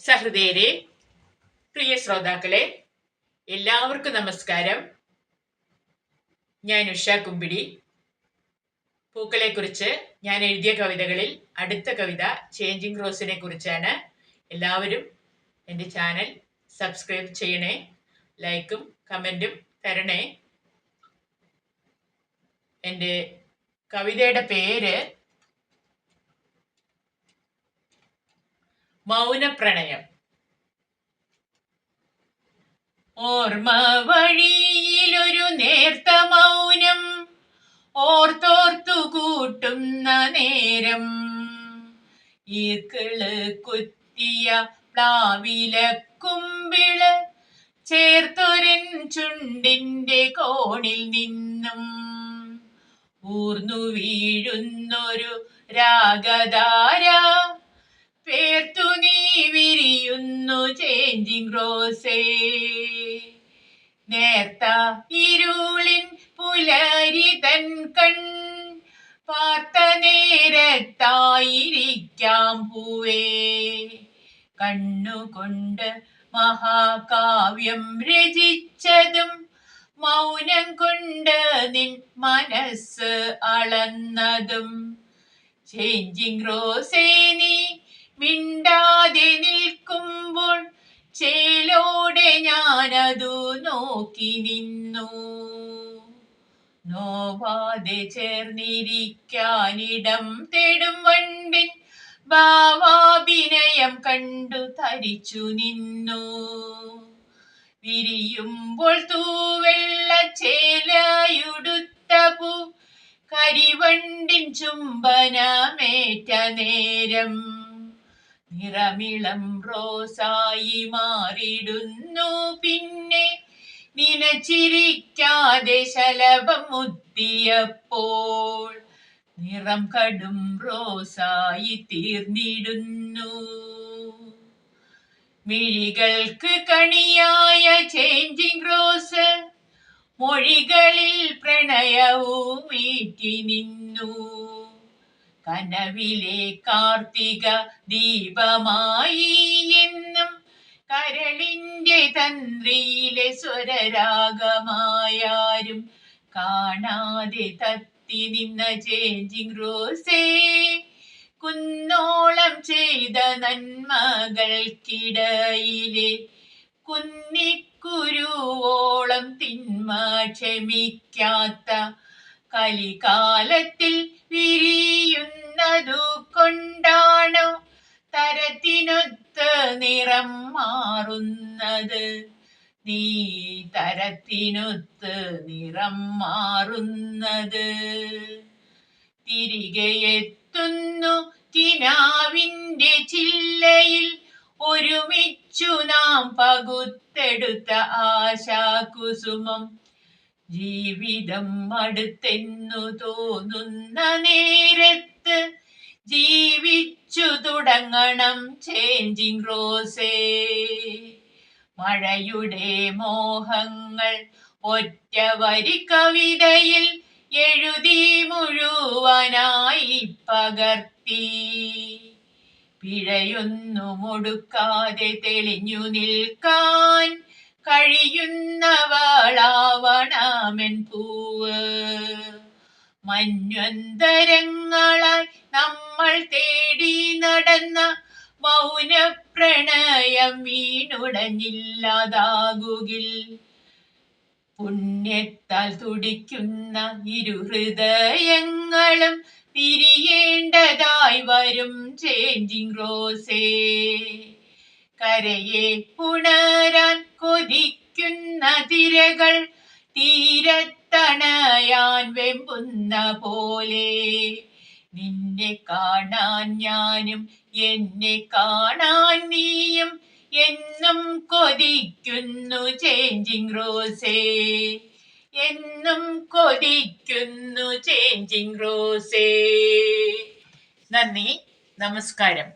സഹൃദയരെ പ്രിയ ശ്രോതാക്കളെ എല്ലാവർക്കും നമസ്കാരം. ഞാൻ ഉഷ കുമ്പിടി. പൂക്കളെക്കുറിച്ച് ഞാൻ എഴുതിയ കവിതകളിൽ അടുത്ത കവിത ചേഞ്ചിങ് റോസിനെ കുറിച്ചാണ്. എല്ലാവരും എന്റെ ചാനൽ സബ്സ്ക്രൈബ് ചെയ്യണേ ലൈക്കും കമന്റും തരണേ. എന്റെ കവിതയുടെ പേര് മൗനപ്രണയം. ഓർമ്മ വഴിയിലൊരു നേർത്ത മൗനം ഓർത്തോർത്തു കൂട്ടുന്ന നേരം. ഈക്കിൾ കുത്തിയ പ്ലാവില കുമ്പിൾ ചേർത്തൊരൻ ചുണ്ടിന്റെ കോണിൽ നിന്നും ഊർന്നു വീഴുന്നൊരു രാഗധാര പേർത്തു വിരിയുന്നു ചേഞ്ചിങ് റോസേ നേർത്ത ഇരുളിൻ പുലരി തൻ കൺ. പാർത്ത നേരത്തായിരിക്കാം പൂവേ. കണ്ണുകൊണ്ട് മഹാകാവ്യം രചിച്ചതും മൗനം കൊണ്ട് നിൻ മനസ്സ് അളന്നതും. ചേഞ്ചിങ് റോസേ നീ നോക്കി നിന്നു നോവാതെ ചേർന്നിരിക്കാനിടം തേടും വണ്ടിൻ ഭാവാഭിനയം കണ്ടു തരിച്ചു നിന്നു. വിരിയുമ്പോൾ തൂവെള്ള ചേലയുടുത്ത പൂ കരിവണ്ടിൻ ചുംബനമേറ്റ നേരം. നിറമിളം റോസായി മാറിടുന്നു. പിന്നെ നിനച്ചിരിക്കാതെ ശലഭം മുത്തിയപ്പോൾ നിറം കടും റോസായി തീർന്നിടുന്നു. മിഴികൾക്ക് കണിയായ ചേഞ്ചിങ് റോസ് മൊഴികളിൽ പ്രണയവും ഏറ്റി നിന്നു. കനവിലെ കാർത്തിക ദീപമായി തന്ത്രിയിലെ സ്വരരാഗമായാരും കാണാതെ തത്തി നിന്ന ചേഞ്ചിങ് റോസേ. കുന്നോളം ചെയ്ത നന്മകൾക്കിടയിലെ കുന്നിക്കുരുവോളം തിന്മ ക്ഷമിക്കാത്ത കലികാലത്തിൽ വിരിയുന്നതു കൊണ്ടാണോ തരത്തിനൊത്ത് നിറം മാറുന്നത്. നീ തരത്തിനൊത്ത് നിറം മാറുന്നത്. തിരികെ എത്തുന്നു കിനാവിന്റെ ചില്ലയിൽ. ഒരുമിച്ചു നാം പകുത്തെടുത്ത ആശാകുസുമം. ജീവിതം അടുത്തെന്നു തോന്നുന്ന നേരത്ത് ജീവിച്ചു തുടങ്ങണം ചേഞ്ചിങ് റോസേ മഴയുടെ മോഹങ്ങൾ ഒറ്റ വരി കവിതയിൽ എഴുതി മുഴുവനായി പകർത്തി. പിഴയൊന്നു മുടുക്കാതെ തെളിഞ്ഞു നിൽക്കാൻ കഴിയുന്നവളാവണമെൻ പൂവ് മഞ്ഞന്തരങ്ങളായി നമ്മൾ തേടി നടന്ന മൗന പ്രണയം വീണുടഞ്ഞില്ലാതാകുകിൽ. പുണ്യത്താൽ തുടിക്കുന്ന ഇരുഹൃദയങ്ങളും തിരിയേണ്ടതായി വരും ചേഞ്ചിങ് റോസേ. കരയെ പുണരാൻ കൊതിക്കുന്ന തിരകൾ തീരത്തണയാൻ വെമ്പുന്ന പോലെ. നിന്നെ കാണാൻ ഞാനും എന്നെ കാണാൻ നീയും. എന്നും കൊതിക്കുന്നു ചേഞ്ചിങ് റോസേ എന്നും കൊതിക്കുന്നു ചേഞ്ചിങ് റോസേ നന്ദി നമസ്കാരം.